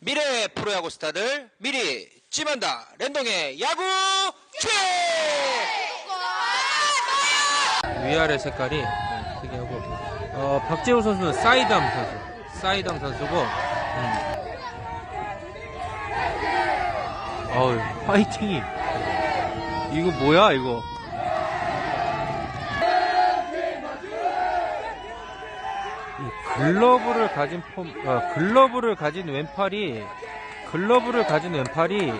미래 프로야구 스타들 미리 찜한다. 랜동의 야구 최! 위아래 색깔이 네, 특이하고. 어, 박재호 선수는 사이담 선수. 사이담 선수고 음. 어우 파이팅이. 이거 뭐야 이거 글러브를 가진 폼 어, 글러브를 가진 왼팔이 글러브를 가진 왼팔이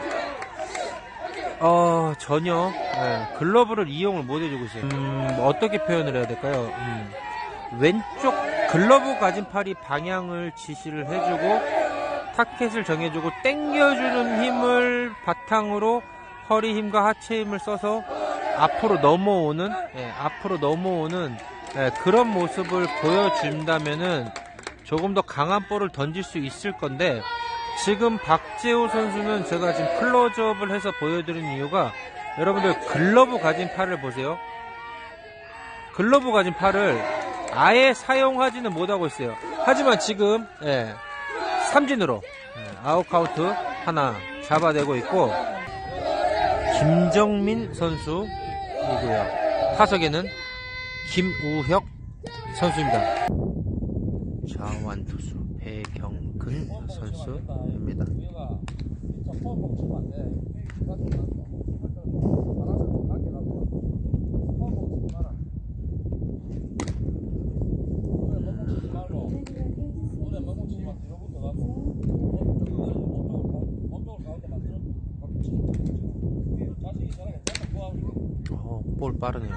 어 전혀 예, 글러브를 이용을 못 해주고 있어요. 음, 어떻게 표현을 해야 될까요? 음, 왼쪽 글러브 가진 팔이 방향을 지시를 해주고 타켓을 정해주고 당겨주는 힘을 바탕으로 허리 힘과 하체 힘을 써서 앞으로 넘어오는 예, 앞으로 넘어오는 예, 그런 모습을 보여준다면은 조금 더 강한 볼을 던질 수 있을 건데 지금 박재호 선수는 제가 지금 클로즈업을 해서 보여드리는 이유가 여러분들 글러브 가진 팔을 보세요. 글러브 가진 팔을 아예 사용하지는 못하고 있어요. 하지만 지금 예, 삼진으로 예, 아웃 카운트 하나 잡아내고 있고 김정민 선수이고요. 타석에는 김우혁 선수입니다. 자완 투수 배경근 선수입니다. 어, 볼 빠르네요.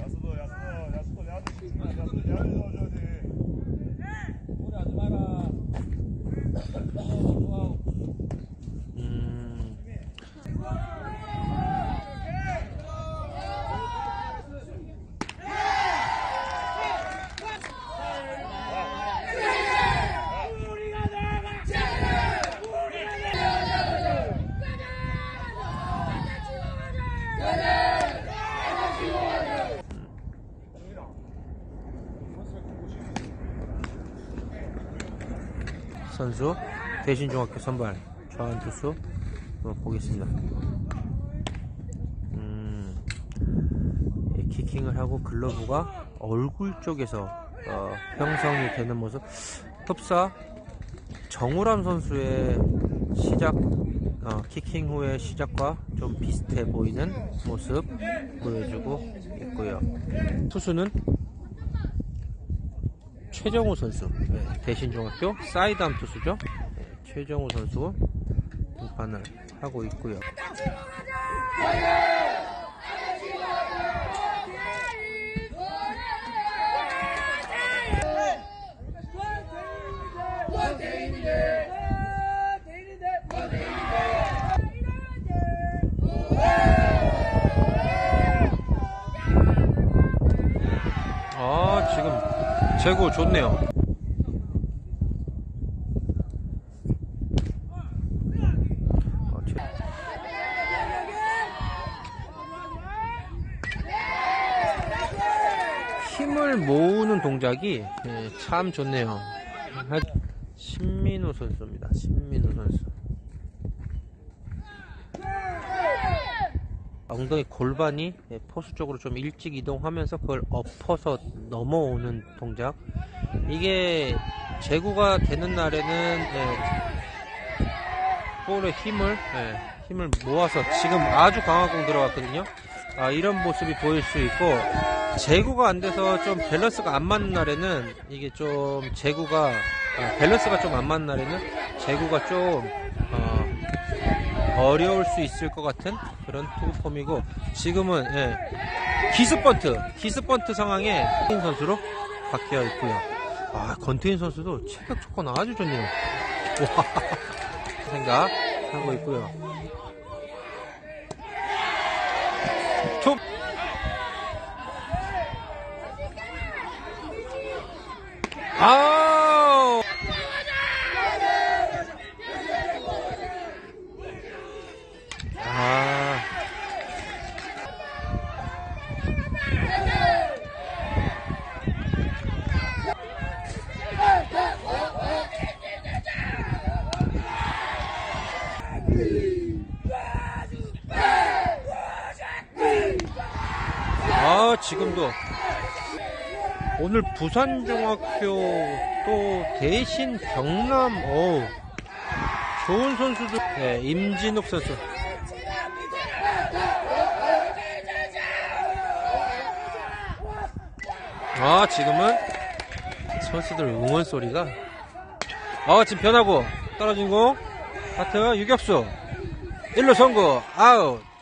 야수도 야수도 야수도 야수 야수 야수 넣어줘야지. 음, 선수 대신중학교 선발 좌완 투수 한번 보겠습니다. 음, 예, 키킹을 하고 글러브가 얼굴 쪽에서 어, 형성이 되는 모습. 흡사 정우람 선수의 시작 어, 키킹 후의 시작과 좀 비슷해 보이는 모습 보여주고 있고요. 투수는 최정우 선수. 네, 대신중학교 사이담 투수죠? 네, 최정우 선수 등판을 하고 있고요 재고 좋네요 힘을 모으는 동작이 예, 참 좋네요. 하- 신민우 선수입니다. 신민우 선수. 엉덩이 골반이 예, 포수 쪽으로 좀 일찍 이동하면서 그걸 엎어서 넘어오는 동작. 이게 제구가 되는 날에는 예, 볼의 힘을 예, 힘을 모아서 지금 아주 강한 공 들어갔거든요. 아, 이런 모습이 보일 수 있고 제구가 안 돼서 좀 밸런스가 안 맞는 날에는 이게 좀 제구가 아, 밸런스가 좀 안 맞는 날에는 제구가 좀 어, 려울 수 있을 것 같은 그런 투구 폼이고 지금은 예, 기습번트 기습번트 상황에 컨테인 선수로 바뀌어 있고요. 아 건태인 선수도 체격 조건 아주 좋네요. 와 생각하고 있고요. 톱 아우 아 어, 지금도. 오늘 부산중학교 또 대신 경남, 어우. 좋은 선수들. 네, 임진욱 선수. 아, 지금은 선수들 응원 소리가. 아, 지금 변하고 떨어진 공. 하트 유격수. 1루 선구. 아웃.